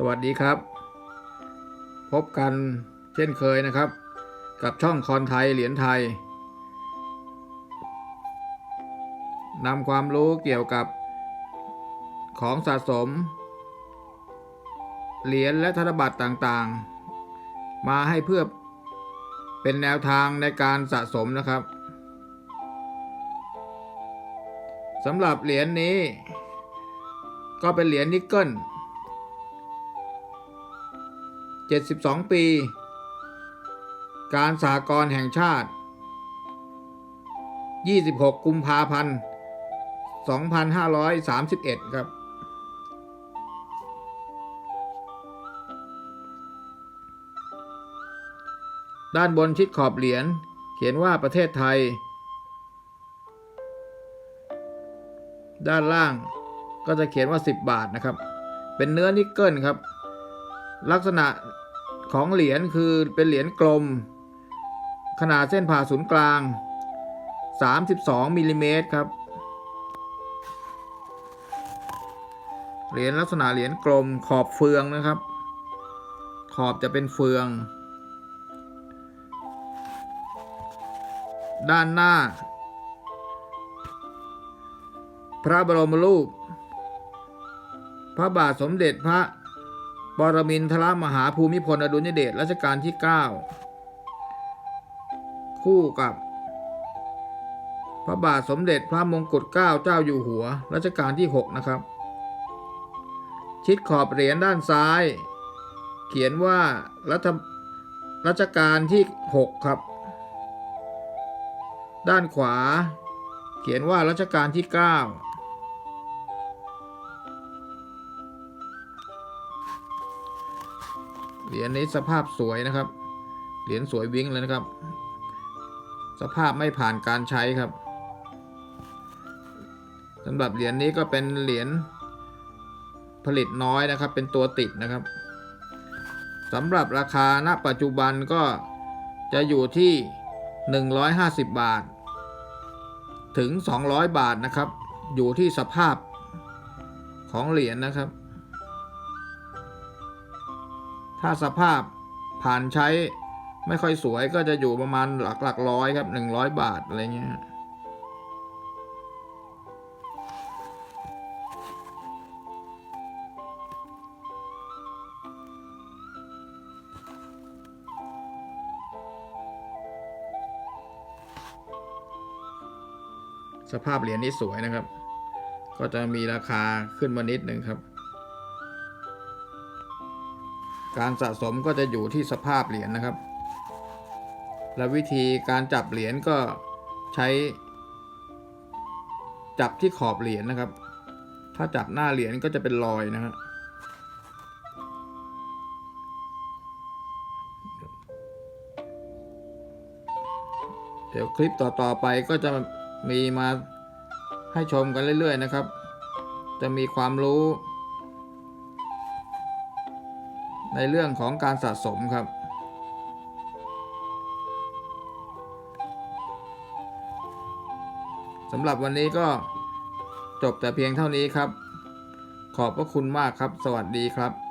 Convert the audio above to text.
สวัสดีครับ พบกันเช่นเคยนะครับ กับช่องคอนไทยเหรียญไทยนำความรู้เกี่ยวกับของสะสม เหรียญและธนบัตรต่างๆ มาให้เพื่อเป็นแนวทางในการสะสมนะครับสำหรับเหรียญนี้ ก็เป็นเหรียญนิกเกิล 72 ปี การสากรแห่งชาติ 26 กุมภาพันธ์ 2531 ครับ ด้านบนชิดขอบเหรียญเขียนว่าประเทศไทย ด้านล่างก็จะเขียนว่า 10 บาทนะครับ เป็นเนื้อนิกเกิลครับ ลักษณะ ของเหรียญคือเป็นเหรียญกลม ขนาดเส้นผ่าศูนย์กลาง 32มิลลิเมตรครับ เหรียญลักษณะเหรียญกลมขอบเฟืองนะครับ ขอบจะเป็นเฟือง ด้านหน้า พระบรมรูป พระบาทสมเด็จพระ ปรมินทรมหาภูมิพลอดุลยเดชรัชกาลที่ 9 คู่กับ พระบาทสมเด็จพระมงกุฎเกล้าเจ้าอยู่หัวรัชกาลที่ 6 นะครับ ชิดขอบเหรียญด้านซ้าย เขียนว่ารัฐรัชกาลที่ 6 ครับ ด้านขวา เขียนว่ารัชกาลที่ 9 เหรียญนี้สภาพสวยนะครับ เหรียญสวยวิ่งเลยนะครับ สภาพไม่ผ่านการใช้ครับสำหรับเหรียญนี้ก็เป็นเหรียญผลิตน้อยนะครับ เป็นตัวติดนะครับสำหรับราคาณปัจจุบันก็จะอยู่ที่ 150 บาท ถึง 200 บาทนะครับ อยู่ที่สภาพของเหรียญนะครับ ถ้าสภาพผ่านใช้ไม่ค่อยสวยก็จะอยู่ประมาณหลักหลักร้อยครับหนึ่งร้อยบาท อะไรเงี้ยสภาพเหรียญนี้สวยนะครับ ก็จะมีราคาขึ้นมานิดหนึ่งครับ การสะสมก็จะอยู่ที่สภาพเหรียญนะครับ และวิธีการจับเหรียญก็ใช้ จับที่ขอบเหรียญนะครับ ถ้าจับหน้าเหรียญก็จะเป็นรอยนะครับเดี๋ยวคลิปต่อๆไปก็จะมีมาให้ชมกันเรื่อยๆนะครับ จะมีความรู้ ในเรื่องของการสะสมครับ สำหรับวันนี้ก็จบแต่เพียงเท่านี้ครับ ขอบพระคุณมากครับ สวัสดีครับ